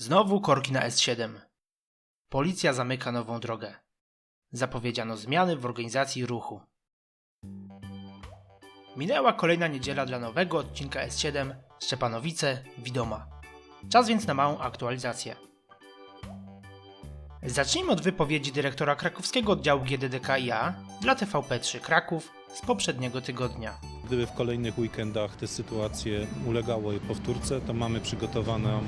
Znowu korki na S7. Policja zamyka nową drogę. Zapowiedziano zmiany w organizacji ruchu. Minęła kolejna niedziela dla nowego odcinka S7 Szczepanowice Widoma. Czas więc na małą aktualizację. Zacznijmy od wypowiedzi dyrektora krakowskiego oddziału GDDKiA dla TVP3 Kraków z poprzedniego tygodnia. Gdyby w kolejnych weekendach te sytuacje ulegały powtórce, to mamy przygotowaną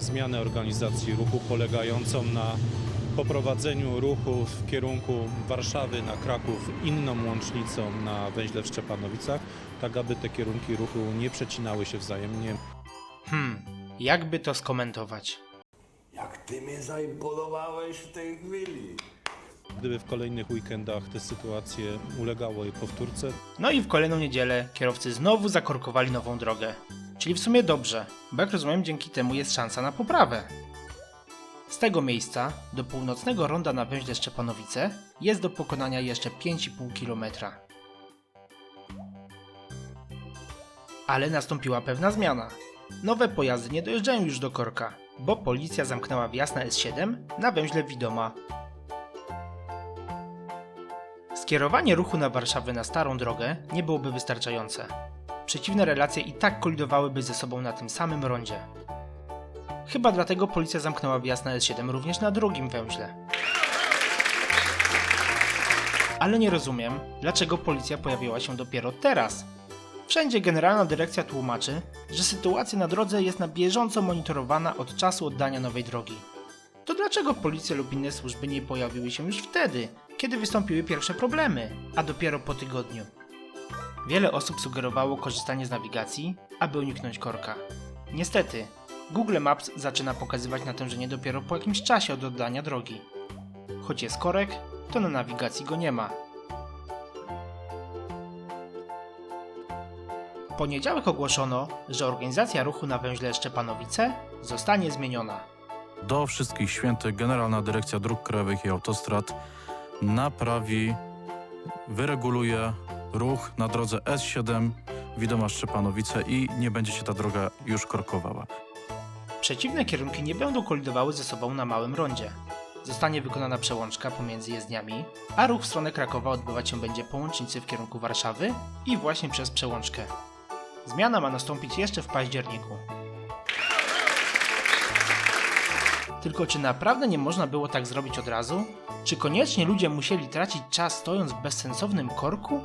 zmianę organizacji ruchu polegającą na poprowadzeniu ruchu w kierunku Warszawy na Kraków inną łącznicą na węźle w Szczepanowicach, tak aby te kierunki ruchu nie przecinały się wzajemnie. Hmm, jakby to skomentować? Jak ty mnie zaimponowałeś w tej chwili. Gdyby w kolejnych weekendach te sytuacje ulegały powtórce, No i w kolejną niedzielę kierowcy znowu zakorkowali nową drogę. Czyli w sumie dobrze, bo jak rozumiem dzięki temu jest szansa na poprawę. Z tego miejsca do północnego ronda na węźle Szczepanowice jest do pokonania jeszcze 5,5 km. Ale nastąpiła pewna zmiana. Nowe pojazdy nie dojeżdżają już do korka, bo policja zamknęła wjazd na S7 na węźle Widoma Skierowanie ruchu na Warszawę na starą drogę nie byłoby wystarczające. Przeciwne relacje i tak kolidowałyby ze sobą na tym samym rondzie. Chyba dlatego policja zamknęła wjazd na S7 również na drugim węźle. Ale nie rozumiem, dlaczego policja pojawiła się dopiero teraz. Wszędzie generalna dyrekcja tłumaczy, że sytuacja na drodze jest na bieżąco monitorowana od czasu oddania nowej drogi. To dlaczego policja lub inne służby nie pojawiły się już wtedy, kiedy wystąpiły pierwsze problemy, a dopiero po tygodniu? Wiele osób sugerowało korzystanie z nawigacji, aby uniknąć korka. Niestety, Google Maps zaczyna pokazywać natężenie dopiero po jakimś czasie od oddania drogi. Choć jest korek, to na nawigacji go nie ma. W poniedziałek ogłoszono, że organizacja ruchu na węźle Szczepanowice zostanie zmieniona. Do wszystkich świętych Generalna Dyrekcja Dróg Krajowych i Autostrad naprawi, wyreguluje ruch na drodze S7 Widoma Szczepanowice i nie będzie się ta droga już korkowała. Przeciwne kierunki nie będą kolidowały ze sobą na małym rondzie. Zostanie wykonana przełączka pomiędzy jezdniami, a ruch w stronę Krakowa odbywać się będzie po łącznicy w kierunku Warszawy i właśnie przez przełączkę. Zmiana ma nastąpić jeszcze w październiku. Tylko czy naprawdę nie można było tak zrobić od razu? Czy koniecznie ludzie musieli tracić czas stojąc w bezsensownym korku?